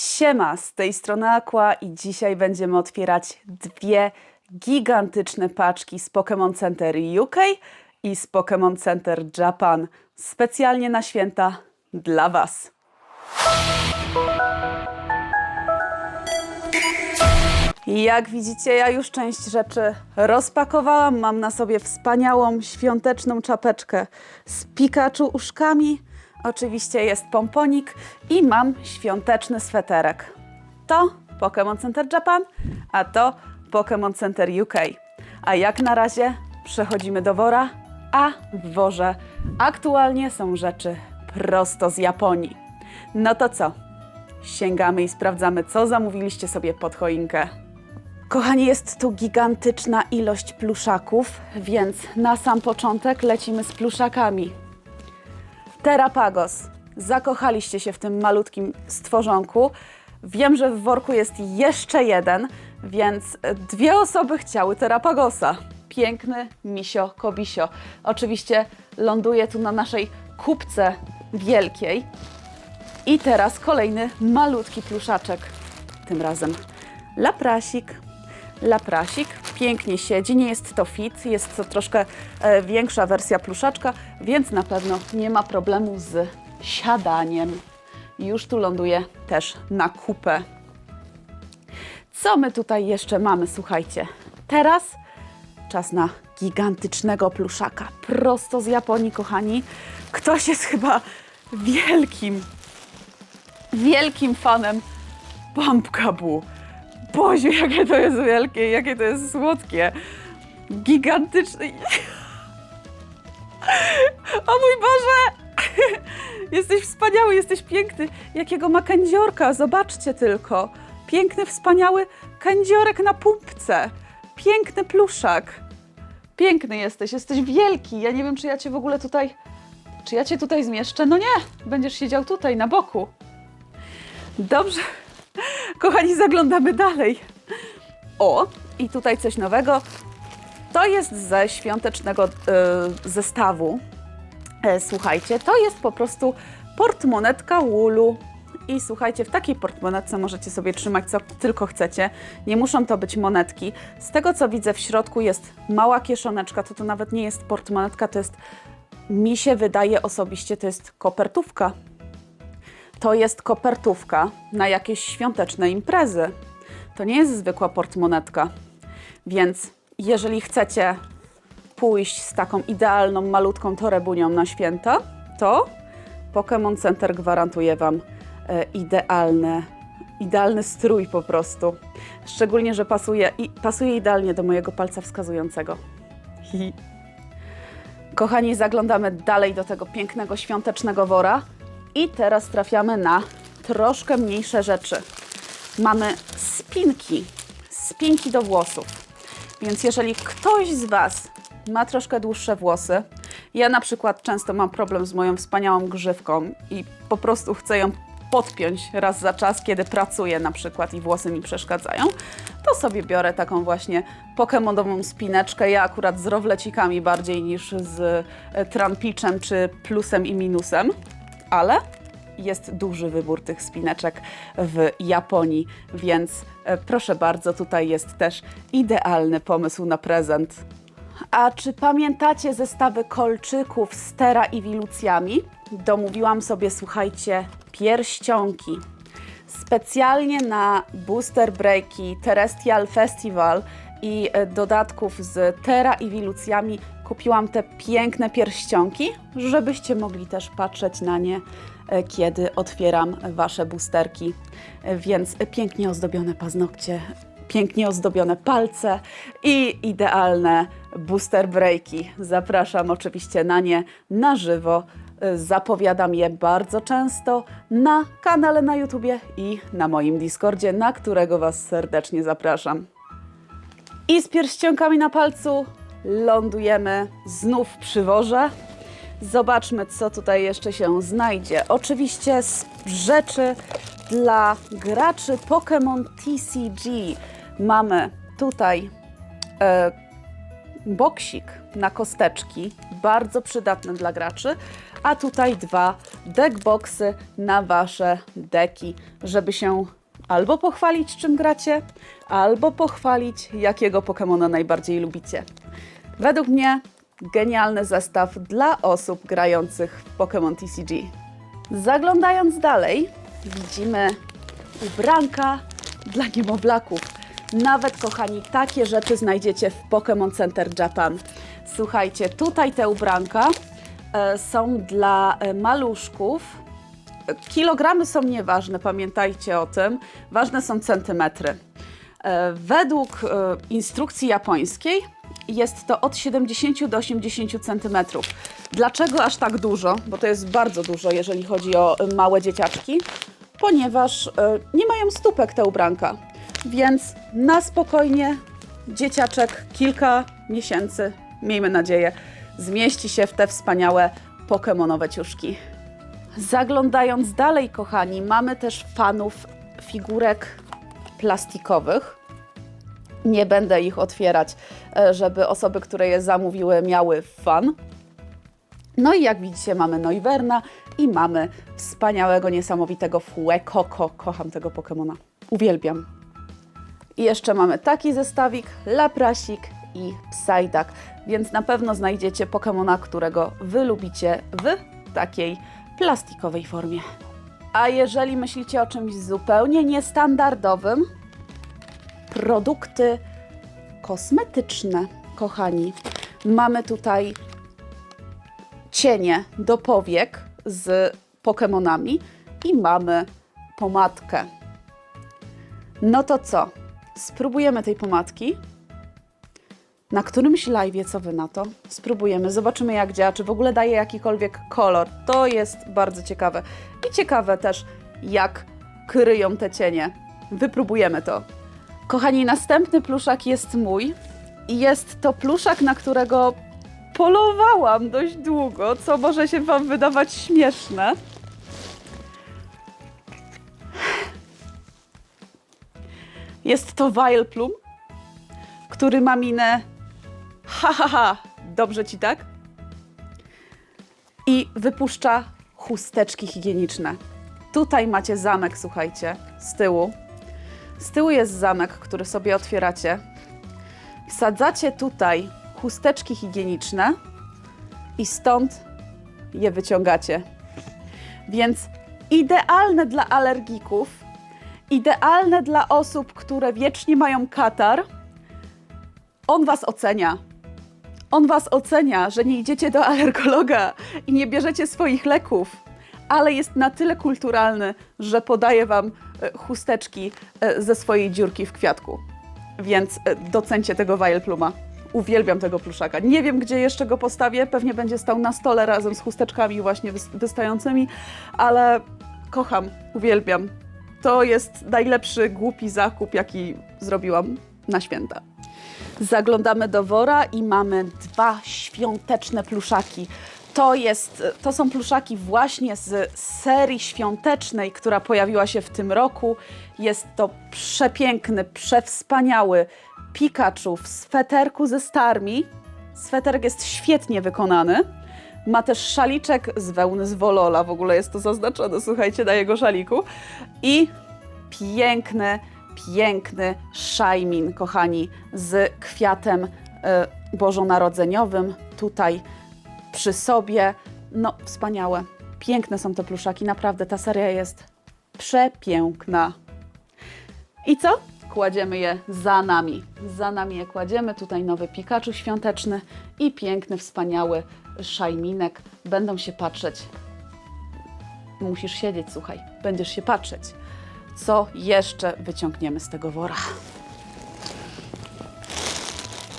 Siema, z tej strony Aqua i dzisiaj będziemy otwierać dwie gigantyczne paczki z Pokémon Center UK i z Pokémon Center Japan. Specjalnie na święta dla Was. Jak widzicie, ja już część rzeczy rozpakowałam. Mam na sobie wspaniałą świąteczną czapeczkę z Pikachu uszkami. Oczywiście jest pomponik i mam świąteczny sweterek. To Pokémon Center Japan, a to Pokémon Center UK. A jak na razie przechodzimy do wora, a w worze aktualnie są rzeczy prosto z Japonii. No to co? Sięgamy i sprawdzamy, co zamówiliście sobie pod choinkę. Kochani, jest tu gigantyczna ilość pluszaków, więc na sam początek lecimy z pluszakami. Terapagos. Zakochaliście się w tym malutkim stworzonku. Wiem, że w worku jest jeszcze jeden, więc dwie osoby chciały Terapagosa. Piękny misio kobisio. Oczywiście ląduje tu na naszej kubce wielkiej. I teraz kolejny malutki pluszaczek. Tym razem laprasik. Laprasik pięknie siedzi, nie jest to fit, jest to troszkę e, większa wersja pluszaczka, więc na pewno nie ma problemu z siadaniem. Już tu ląduje też na kupę. Co my tutaj jeszcze mamy? Słuchajcie, teraz czas na gigantycznego pluszaka, prosto z Japonii, kochani. Ktoś jest chyba wielkim, wielkim fanem Pumpkabu. Boziu, jakie to jest wielkie, jakie to jest słodkie. Gigantyczne. O mój Boże! Jesteś wspaniały, jesteś piękny. Jakiego ma kędziorka, zobaczcie tylko. Piękny, wspaniały kędziorek na pumpce. Piękny pluszak. Piękny jesteś, jesteś wielki. Ja nie wiem, czy ja cię w ogóle tutaj... Czy ja cię tutaj zmieszczę? No nie, będziesz siedział tutaj, na boku. Dobrze. Kochani, zaglądamy dalej. O, i tutaj coś nowego. To jest ze świątecznego e, zestawu. E, słuchajcie, to jest po prostu portmonetka Woolu. I słuchajcie, w takiej portmonetce możecie sobie trzymać co tylko chcecie. Nie muszą to być monetki. Z tego co widzę w środku jest mała kieszoneczka, to to nawet nie jest portmonetka, to jest, mi się wydaje osobiście, to jest kopertówka to jest kopertówka na jakieś świąteczne imprezy. To nie jest zwykła portmonetka. Więc jeżeli chcecie pójść z taką idealną, malutką torebunią na święta, to Pokémon Center gwarantuje Wam e, idealne, idealny strój po prostu. Szczególnie, że pasuje, i, pasuje idealnie do mojego palca wskazującego. Hi. Kochani, zaglądamy dalej do tego pięknego świątecznego wora. I teraz trafiamy na troszkę mniejsze rzeczy. Mamy spinki, spinki do włosów. Więc jeżeli ktoś z Was ma troszkę dłuższe włosy, ja na przykład często mam problem z moją wspaniałą grzywką i po prostu chcę ją podpiąć raz za czas, kiedy pracuję na przykład i włosy mi przeszkadzają, to sobie biorę taką właśnie pokemonową spineczkę. Ja akurat z rowlecikami bardziej niż z e, trampiczem czy plusem i minusem ale jest duży wybór tych spineczek w Japonii, więc e, proszę bardzo, tutaj jest też idealny pomysł na prezent. A czy pamiętacie zestawy kolczyków z Tera i Wilucjami? Domówiłam sobie, słuchajcie, pierścionki. Specjalnie na Booster Breaki Terrestrial Festival i e, dodatków z Tera i Wilucjami kupiłam te piękne pierścionki, żebyście mogli też patrzeć na nie, e, kiedy otwieram Wasze boosterki. E, Więc pięknie ozdobione paznokcie, pięknie ozdobione palce i idealne booster breaki. Zapraszam oczywiście na nie na żywo. Zapowiadam je bardzo często na kanale na YouTubie i na moim Discordzie, na którego Was serdecznie zapraszam. I z pierścionkami na palcu lądujemy znów przy worze. Zobaczmy, co tutaj jeszcze się znajdzie. Oczywiście z rzeczy dla graczy Pokémon TCG. Mamy tutaj e, boksik na kosteczki, bardzo przydatny dla graczy, a tutaj dwa deckboxy na wasze deki, żeby się albo pochwalić czym gracie, albo pochwalić jakiego Pokemona najbardziej lubicie. Według mnie genialny zestaw dla osób grających w Pokémon TCG. Zaglądając dalej, widzimy ubranka dla niemowlaków. Nawet, kochani, takie rzeczy znajdziecie w Pokémon Center Japan. Słuchajcie, tutaj te ubranka e, są dla e, maluszków. Kilogramy są nieważne, pamiętajcie o tym. Ważne są centymetry. E, Według e, instrukcji japońskiej jest to od 70 do 80 centymetrów. Dlaczego aż tak dużo? Bo to jest bardzo dużo, jeżeli chodzi o e, małe dzieciaczki, ponieważ nie mają stópek te ubranka. Więc na spokojnie dzieciaczek kilka miesięcy, miejmy nadzieję, zmieści się w te wspaniałe pokemonowe ciuszki. Zaglądając dalej, kochani, mamy też fanów figurek plastikowych. Nie będę ich otwierać, e, żeby osoby, które je zamówiły, miały fan. No i jak widzicie, mamy Noiverna i mamy wspaniałego, niesamowitego Fuecoco. Kocham tego Pokemona. Uwielbiam. I jeszcze mamy taki zestawik, Laprasik i Psyduck, więc na pewno znajdziecie Pokemona, którego Wy lubicie w takiej plastikowej formie. A jeżeli myślicie o czymś zupełnie niestandardowym, produkty kosmetyczne, kochani. Mamy tutaj cienie do powiek z Pokemonami i mamy pomadkę. No to co? Spróbujemy tej pomadki. Na którymś live'ie, co wy na to? Spróbujemy, zobaczymy jak działa, czy w ogóle daje jakikolwiek kolor. To jest bardzo ciekawe. I ciekawe też, jak kryją te cienie. Wypróbujemy to. Kochani, następny pluszak jest mój. I jest to pluszak, na którego polowałam dość długo, co może się Wam wydawać śmieszne. Jest to Vileplume, który ma minę ha ha ha, dobrze Ci tak? I wypuszcza chusteczki higieniczne. Tutaj macie zamek, słuchajcie, z tyłu. Z tyłu jest zamek, który sobie otwieracie. Wsadzacie tutaj chusteczki higieniczne i stąd je wyciągacie. Więc idealne dla alergików, idealne dla osób, które wiecznie mają katar. On was ocenia. On was ocenia, że nie idziecie do alergologa i nie bierzecie swoich leków, ale jest na tyle kulturalny, że podaje wam e, chusteczki e, ze swojej dziurki w kwiatku. Więc e, docencie tego Wilepluma. Uwielbiam tego pluszaka. Nie wiem, gdzie jeszcze go postawię. Pewnie będzie stał na stole razem z chusteczkami właśnie wys- wystającymi, ale kocham, uwielbiam. To jest najlepszy głupi zakup, jaki zrobiłam na święta. Zaglądamy do wora i mamy dwa świąteczne pluszaki. To, jest, to są pluszaki właśnie z serii świątecznej, która pojawiła się w tym roku. Jest to przepiękny, przewspaniały Pikachu w sweterku ze starmi. Sweterek jest świetnie wykonany. Ma też szaliczek z wełny z Wolola, w ogóle jest to zaznaczone, słuchajcie, na jego szaliku. I piękny, piękny szajmin, kochani, z kwiatem y, bożonarodzeniowym tutaj przy sobie. No, wspaniałe. Piękne są te pluszaki, naprawdę ta seria jest przepiękna. I co? Kładziemy je za nami. Za nami je kładziemy. Tutaj nowy Pikachu świąteczny i piękny, wspaniały szajminek. Będą się patrzeć. Musisz siedzieć, słuchaj. Będziesz się patrzeć. Co jeszcze wyciągniemy z tego wora?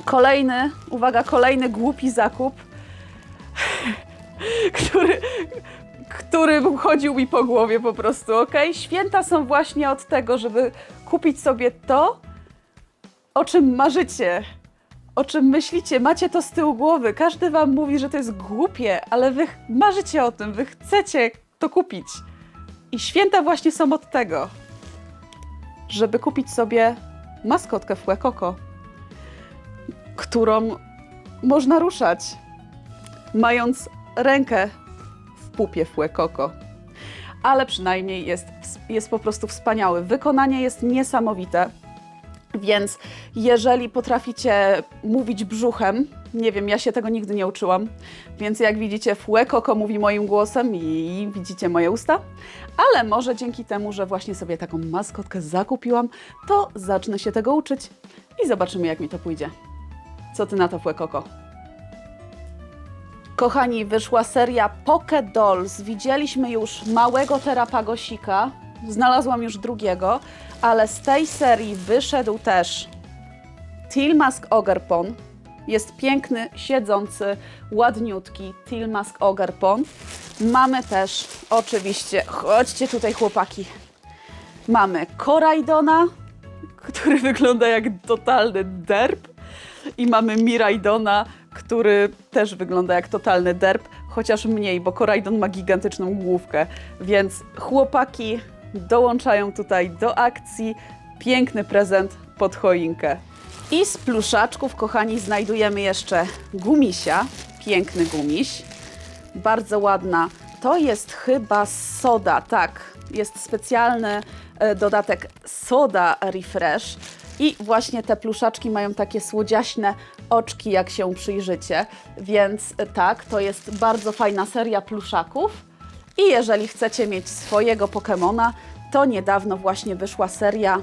Kolejny, uwaga, kolejny głupi zakup, który, który chodził mi po głowie po prostu, ok? Święta są właśnie od tego, żeby kupić sobie to, o czym marzycie, o czym myślicie, macie to z tyłu głowy. Każdy wam mówi, że to jest głupie, ale wy marzycie o tym, wy chcecie to kupić. I święta właśnie są od tego, żeby kupić sobie maskotkę Fuecoco, którą można ruszać, mając rękę pupie Fue Coco. Ale przynajmniej jest, jest po prostu wspaniały. Wykonanie jest niesamowite. Więc jeżeli potraficie mówić brzuchem, nie wiem, ja się tego nigdy nie uczyłam, więc jak widzicie, Fue Coco mówi moim głosem i widzicie moje usta, ale może dzięki temu, że właśnie sobie taką maskotkę zakupiłam, to zacznę się tego uczyć i zobaczymy, jak mi to pójdzie. Co ty na to, Fue Coco? Kochani, wyszła seria Poke Dolls. Widzieliśmy już małego terapagosika, znalazłam już drugiego, ale z tej serii wyszedł też Tilmask Ogerpon. Jest piękny, siedzący, ładniutki Tilmask Ogerpon. Mamy też, oczywiście, chodźcie tutaj chłopaki, mamy Koraidona, który wygląda jak totalny derb i mamy Miraidona, który też wygląda jak totalny derb, chociaż mniej, bo Koraidon ma gigantyczną główkę, więc chłopaki dołączają tutaj do akcji. Piękny prezent pod choinkę. I z pluszaczków, kochani, znajdujemy jeszcze gumisia. Piękny gumiś. Bardzo ładna. To jest chyba soda, tak. Jest specjalny e, dodatek soda refresh. I właśnie te pluszaczki mają takie słodziaśne oczki, jak się przyjrzycie. Więc e, tak, to jest bardzo fajna seria pluszaków. I jeżeli chcecie mieć swojego Pokemona, to niedawno właśnie wyszła seria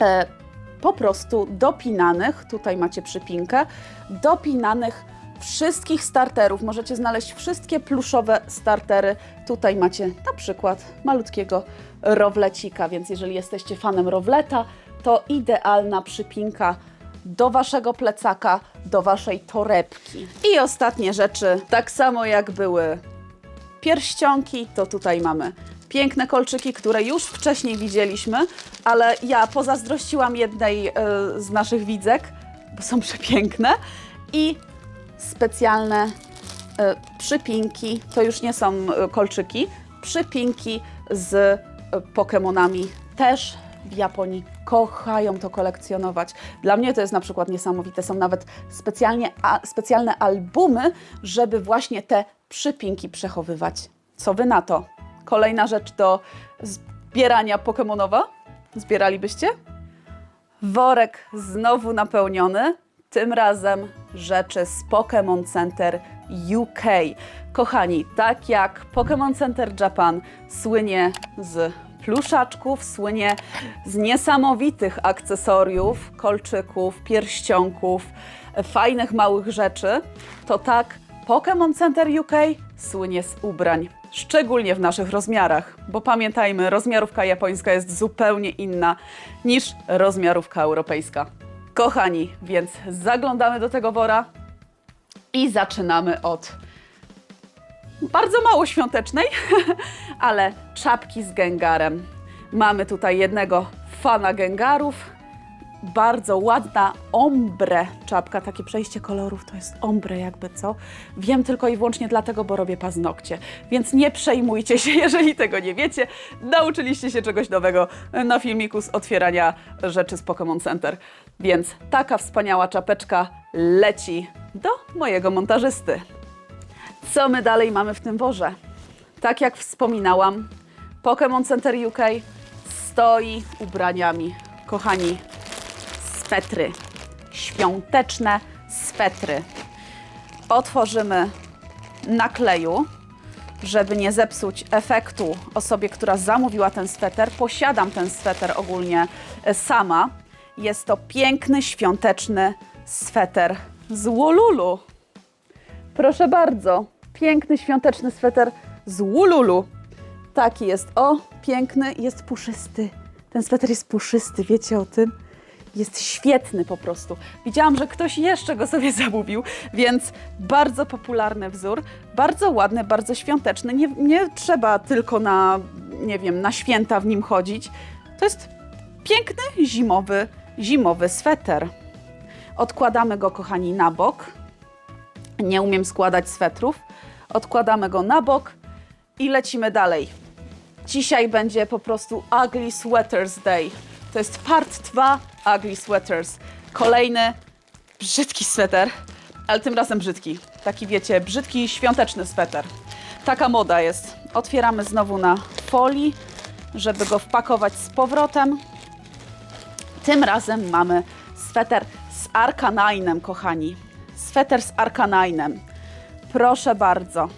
e, po prostu dopinanych, tutaj macie przypinkę, dopinanych wszystkich starterów. Możecie znaleźć wszystkie pluszowe startery. Tutaj macie na przykład malutkiego rowlecika, więc jeżeli jesteście fanem rowleta, to idealna przypinka do waszego plecaka, do waszej torebki. I ostatnie rzeczy, tak samo jak były pierścionki, to tutaj mamy piękne kolczyki, które już wcześniej widzieliśmy, ale ja pozazdrościłam jednej e, z naszych widzek, bo są przepiękne i specjalne e, przypinki, to już nie są e, kolczyki, przypinki z e, Pokemonami też w Japonii kochają to kolekcjonować. Dla mnie to jest na przykład niesamowite. Są nawet specjalnie, a, specjalne albumy, żeby właśnie te przypinki przechowywać. Co wy na to? Kolejna rzecz do zbierania Pokemonowa? Zbieralibyście? Worek znowu napełniony, tym razem rzeczy z Pokémon Center UK. Kochani, tak jak Pokémon Center Japan słynie z pluszaczków, słynie z niesamowitych akcesoriów, kolczyków, pierścionków, fajnych małych rzeczy, to tak Pokémon Center UK słynie z ubrań, szczególnie w naszych rozmiarach, bo pamiętajmy, rozmiarówka japońska jest zupełnie inna niż rozmiarówka europejska. Kochani, więc zaglądamy do tego wora i zaczynamy od bardzo mało świątecznej, ale czapki z Gengarem. Mamy tutaj jednego fana Gengarów. Bardzo ładna ombre czapka, takie przejście kolorów to jest ombre jakby co. Wiem tylko i wyłącznie dlatego, bo robię paznokcie, więc nie przejmujcie się, jeżeli tego nie wiecie. Nauczyliście się czegoś nowego na filmiku z otwierania rzeczy z Pokémon Center. Więc taka wspaniała czapeczka leci do mojego montażysty. Co my dalej mamy w tym worze? Tak jak wspominałam, Pokémon Center UK stoi ubraniami. Kochani, swetry. Świąteczne swetry. Otworzymy na kleju, żeby nie zepsuć efektu osobie, która zamówiła ten sweter. Posiadam ten sweter ogólnie e, sama. Jest to piękny, świąteczny sweter z Wolulu. Proszę bardzo, piękny świąteczny sweter z Ululu. Taki jest, o, piękny, jest puszysty. Ten sweter jest puszysty, wiecie o tym? Jest świetny po prostu. Widziałam, że ktoś jeszcze go sobie zamówił, więc bardzo popularny wzór, bardzo ładny, bardzo świąteczny. Nie, nie trzeba tylko na, nie wiem, na święta w nim chodzić. To jest piękny, zimowy, zimowy sweter. Odkładamy go, kochani, na bok. Nie umiem składać swetrów. Odkładamy go na bok i lecimy dalej. Dzisiaj będzie po prostu Ugly Sweaters Day. To jest part 2 Ugly Sweaters. Kolejny brzydki sweter, ale tym razem brzydki. Taki wiecie, brzydki świąteczny sweter. Taka moda jest. Otwieramy znowu na folii, żeby go wpakować z powrotem. Tym razem mamy sweter z Arkaninem, kochani. Sweter z Arkaninem. Proszę bardzo.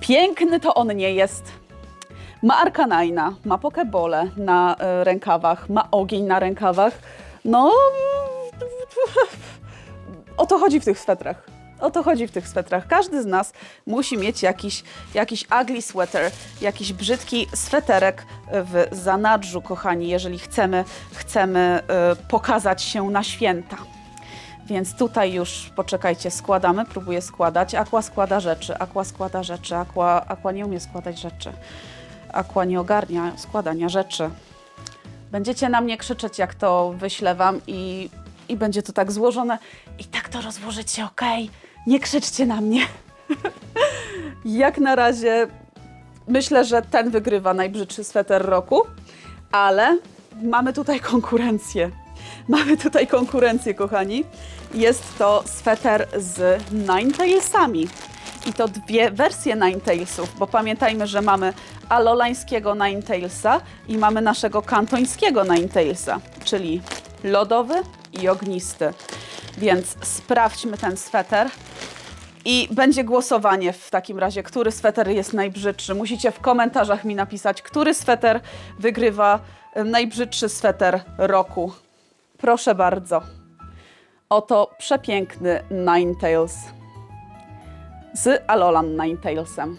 Piękny to on nie jest. Ma Arkanina, ma pokebole na e, rękawach, ma ogień na rękawach. No, o to chodzi w tych swetrach. O to chodzi w tych swetrach. Każdy z nas musi mieć jakiś, jakiś ugly sweater, jakiś brzydki sweterek w zanadrzu, kochani, jeżeli chcemy, chcemy e, pokazać się na święta. Więc tutaj już, poczekajcie, składamy, próbuję składać. Aqua składa rzeczy, Aqua składa rzeczy, Aqua, Aqua nie umie składać rzeczy. Aqua nie ogarnia składania rzeczy. Będziecie na mnie krzyczeć, jak to wyślę wam i, i będzie to tak złożone. I tak to rozłożycie, okej? Nie krzyczcie na mnie. jak na razie myślę, że ten wygrywa najbrzydszy sweter roku, ale mamy tutaj konkurencję. Mamy tutaj konkurencję, kochani. Jest to sweter z Ninetailsami. I to dwie wersje Ninetailsów, bo pamiętajmy, że mamy alolańskiego Ninetailsa i mamy naszego kantońskiego Ninetailsa, czyli lodowy i ognisty. Więc sprawdźmy ten sweter. I będzie głosowanie w takim razie, który sweter jest najbrzydszy. Musicie w komentarzach mi napisać, który sweter wygrywa najbrzydszy sweter roku. Proszę bardzo. Oto przepiękny Ninetails z Alolan Ninetailsem.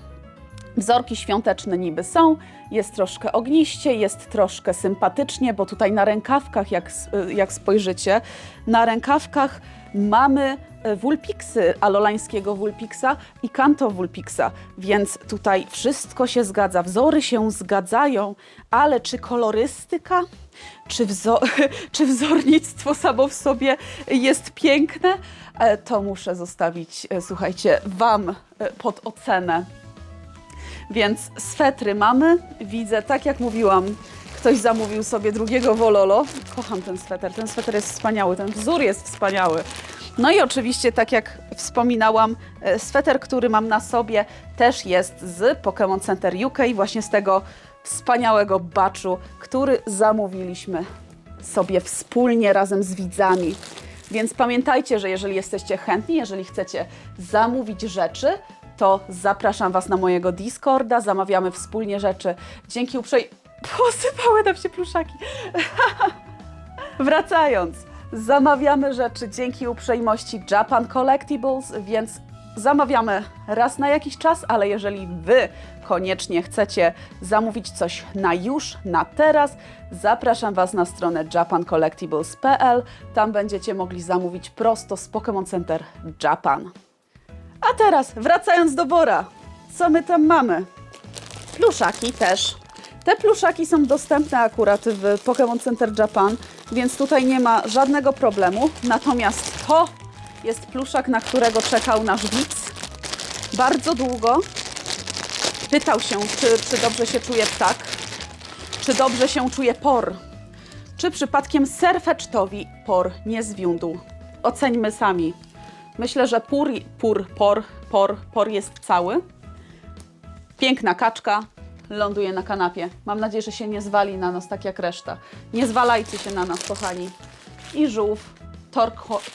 Wzorki świąteczne niby są, jest troszkę ogniście, jest troszkę sympatycznie, bo tutaj na rękawkach, jak, jak spojrzycie, na rękawkach mamy e, Vulpixy, alolańskiego Vulpixa i Kanto Vulpixa, więc tutaj wszystko się zgadza, wzory się zgadzają, ale czy kolorystyka, czy, wzo czy wzornictwo samo w sobie jest piękne, E, to muszę zostawić, e, słuchajcie, Wam e, pod ocenę. Więc swetry mamy. Widzę, tak jak mówiłam, ktoś zamówił sobie drugiego Wololo. Kocham ten sweter. Ten sweter jest wspaniały, ten wzór jest wspaniały. No i oczywiście, tak jak wspominałam, sweter, który mam na sobie, też jest z Pokémon Center UK, właśnie z tego wspaniałego baczu, który zamówiliśmy sobie wspólnie razem z widzami. Więc pamiętajcie, że jeżeli jesteście chętni, jeżeli chcecie zamówić rzeczy, to zapraszam Was na mojego Discorda, zamawiamy wspólnie rzeczy. Dzięki uprzej... Posypały nam się pluszaki. Wracając, zamawiamy rzeczy dzięki uprzejmości Japan Collectibles, więc zamawiamy raz na jakiś czas, ale jeżeli Wy koniecznie chcecie zamówić coś na już, na teraz, zapraszam Was na stronę japancollectibles.pl. Tam będziecie mogli zamówić prosto z Pokémon Center Japan. A teraz, wracając do Bora, co my tam mamy? Pluszaki też. Te pluszaki są dostępne akurat w Pokémon Center Japan, więc tutaj nie ma żadnego problemu. Natomiast to jest pluszak, na którego czekał nasz widz bardzo długo. Pytał się, czy, czy dobrze się czuje ptak, czy dobrze się czuje por, czy przypadkiem serfecztowi por nie zwiódł. Oceńmy sami. Myślę, że pur, pur, por, por, por jest cały. Piękna kaczka ląduje na kanapie. Mam nadzieję, że się nie zwali na nas tak jak reszta. Nie zwalajcie się na nas, kochani. I żółw,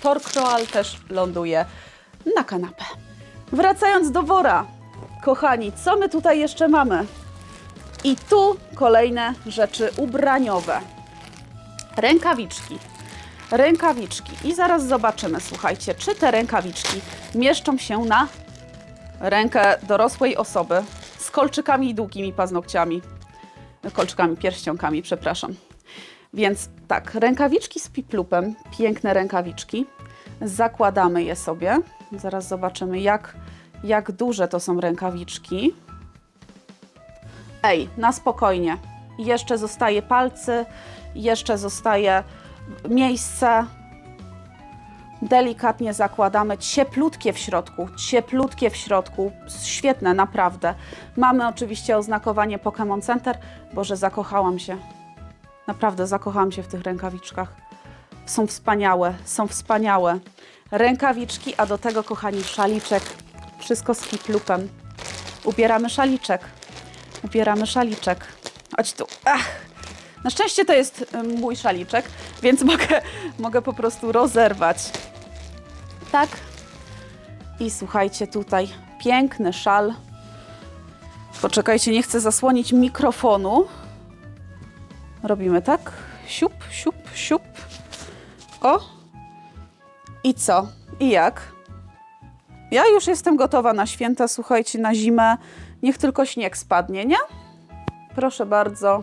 torkroal też ląduje na kanapę. Wracając do wora, kochani, co my tutaj jeszcze mamy? I tu kolejne rzeczy ubraniowe. Rękawiczki. Rękawiczki. I zaraz zobaczymy, słuchajcie, czy te rękawiczki mieszczą się na rękę dorosłej osoby z kolczykami i długimi paznokciami. Kolczykami, pierścionkami, przepraszam. Więc tak, rękawiczki z piplupem, piękne rękawiczki. Zakładamy je sobie. Zaraz zobaczymy, jak, jak duże to są rękawiczki. Ej, na spokojnie. Jeszcze zostaje palcy, jeszcze zostaje miejsce. Delikatnie zakładamy, cieplutkie w środku, cieplutkie w środku, świetne, naprawdę. Mamy oczywiście oznakowanie Pokémon Center. Boże, zakochałam się. Naprawdę zakochałam się w tych rękawiczkach. Są wspaniałe, są wspaniałe. Rękawiczki, a do tego, kochani, szaliczek. Wszystko z kiplupem. Ubieramy szaliczek. Ubieramy szaliczek. Chodź tu. Ach. Na szczęście to jest mój szaliczek, więc mogę, mogę po prostu rozerwać. Tak. I słuchajcie, tutaj piękny szal. Poczekajcie, nie chcę zasłonić mikrofonu. Robimy tak. Siup, siup, siup. O. I co? I jak? Ja już jestem gotowa na święta, słuchajcie, na zimę. Niech tylko śnieg spadnie, nie? Proszę bardzo.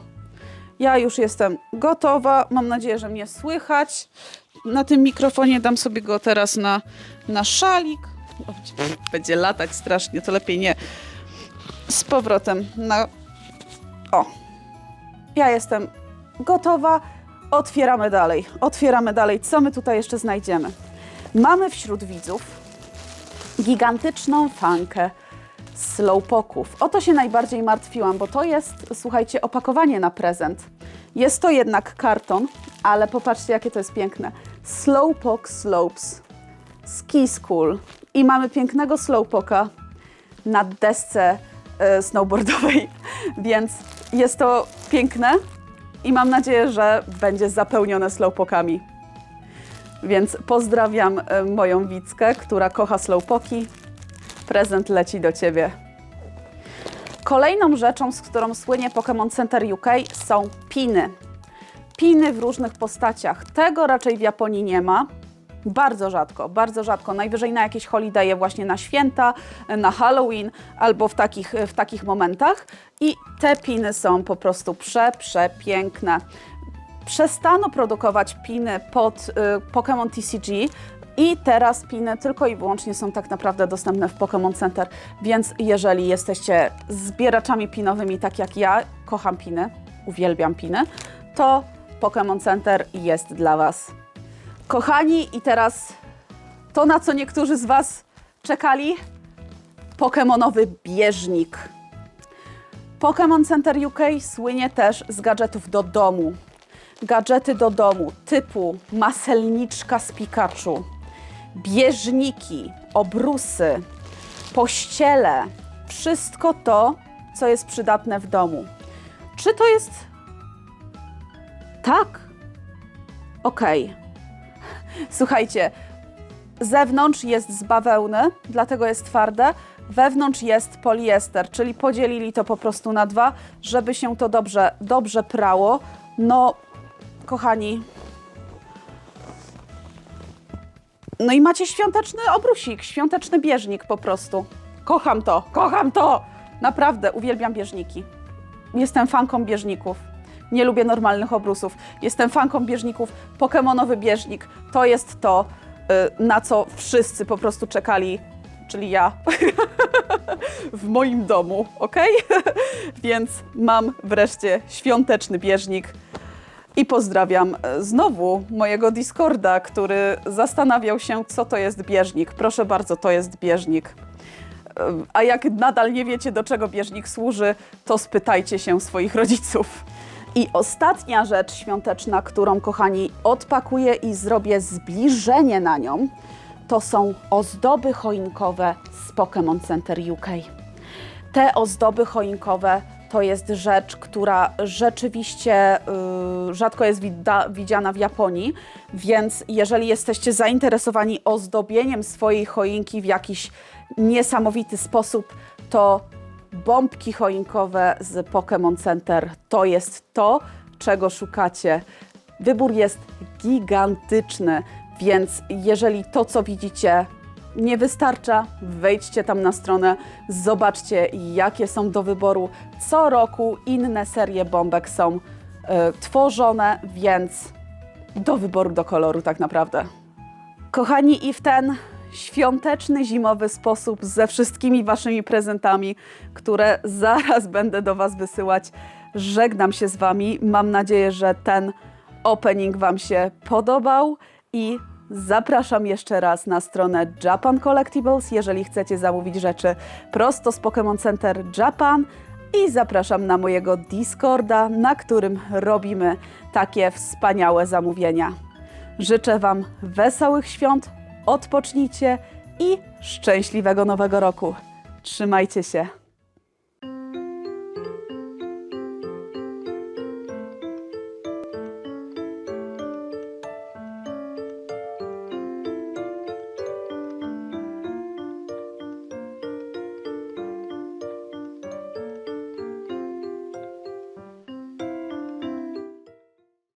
Ja już jestem gotowa. Mam nadzieję, że mnie słychać. Na tym mikrofonie dam sobie go teraz na, na szalik. Będzie latać strasznie, to lepiej nie. Z powrotem na. O. Ja jestem gotowa. Otwieramy dalej. Otwieramy dalej. Co my tutaj jeszcze znajdziemy? Mamy wśród widzów gigantyczną fankę slowpoków. O to się najbardziej martwiłam, bo to jest, słuchajcie, opakowanie na prezent. Jest to jednak karton, ale popatrzcie, jakie to jest piękne. Slowpoke Slopes Ski School. I mamy pięknego slowpoka na desce e, snowboardowej, więc jest to piękne i mam nadzieję, że będzie zapełnione slowpokami. Więc pozdrawiam e, moją Wickę, która kocha slowpoki. Prezent leci do Ciebie. Kolejną rzeczą, z którą słynie Pokémon Center UK są piny. Piny w różnych postaciach. Tego raczej w Japonii nie ma. Bardzo rzadko, bardzo rzadko. Najwyżej na jakieś holidaye, właśnie na święta, na Halloween albo w takich, w takich momentach. I te piny są po prostu prze, przepiękne przestano produkować piny pod y, Pokémon TCG i teraz piny tylko i wyłącznie są tak naprawdę dostępne w Pokémon Center, więc jeżeli jesteście zbieraczami pinowymi tak jak ja, kocham piny, uwielbiam piny, to Pokémon Center jest dla Was. Kochani, i teraz to, na co niektórzy z Was czekali, Pokemonowy bieżnik. Pokémon Center UK słynie też z gadżetów do domu. Gadżety do domu typu maselniczka z Pikachu, bieżniki, obrusy, pościele, wszystko to, co jest przydatne w domu. Czy to jest tak? Okej. Słuchajcie, zewnątrz jest z bawełny, dlatego jest twarde. Wewnątrz jest poliester, czyli podzielili to po prostu na dwa, żeby się to dobrze, dobrze prało. No, kochani. No i macie świąteczny obrusik, świąteczny bieżnik po prostu. Kocham to, kocham to! Naprawdę, uwielbiam bieżniki. Jestem fanką bieżników. Nie lubię normalnych obrusów. Jestem fanką bieżników. Pokemonowy bieżnik to jest to, y, na co wszyscy po prostu czekali, czyli ja w moim domu, ok? Więc mam wreszcie świąteczny bieżnik. I pozdrawiam e, znowu mojego Discorda, który zastanawiał się, co to jest bieżnik. Proszę bardzo, to jest bieżnik. E, A jak nadal nie wiecie, do czego bieżnik służy, to spytajcie się swoich rodziców. I ostatnia rzecz świąteczna, którą, kochani, odpakuję i zrobię zbliżenie na nią, to są ozdoby choinkowe z Pokémon Center UK. Te ozdoby choinkowe to jest rzecz, która rzeczywiście y, rzadko jest widziana w Japonii, więc jeżeli jesteście zainteresowani ozdobieniem swojej choinki w jakiś niesamowity sposób, to bombki choinkowe z Pokémon Center to jest to, czego szukacie. Wybór jest gigantyczny, więc jeżeli to, co widzicie, nie wystarcza, wejdźcie tam na stronę, zobaczcie, jakie są do wyboru. Co roku inne serie bombek są e, tworzone, więc do wyboru, do koloru tak naprawdę. Kochani, i w ten świąteczny, zimowy sposób ze wszystkimi Waszymi prezentami, które zaraz będę do Was wysyłać, żegnam się z Wami. Mam nadzieję, że ten opening Wam się podobał i zapraszam jeszcze raz na stronę Japan Collectibles, jeżeli chcecie zamówić rzeczy prosto z Pokémon Center Japan. I zapraszam na mojego Discorda, na którym robimy takie wspaniałe zamówienia. Życzę Wam wesołych świąt, odpocznijcie i szczęśliwego nowego roku. Trzymajcie się.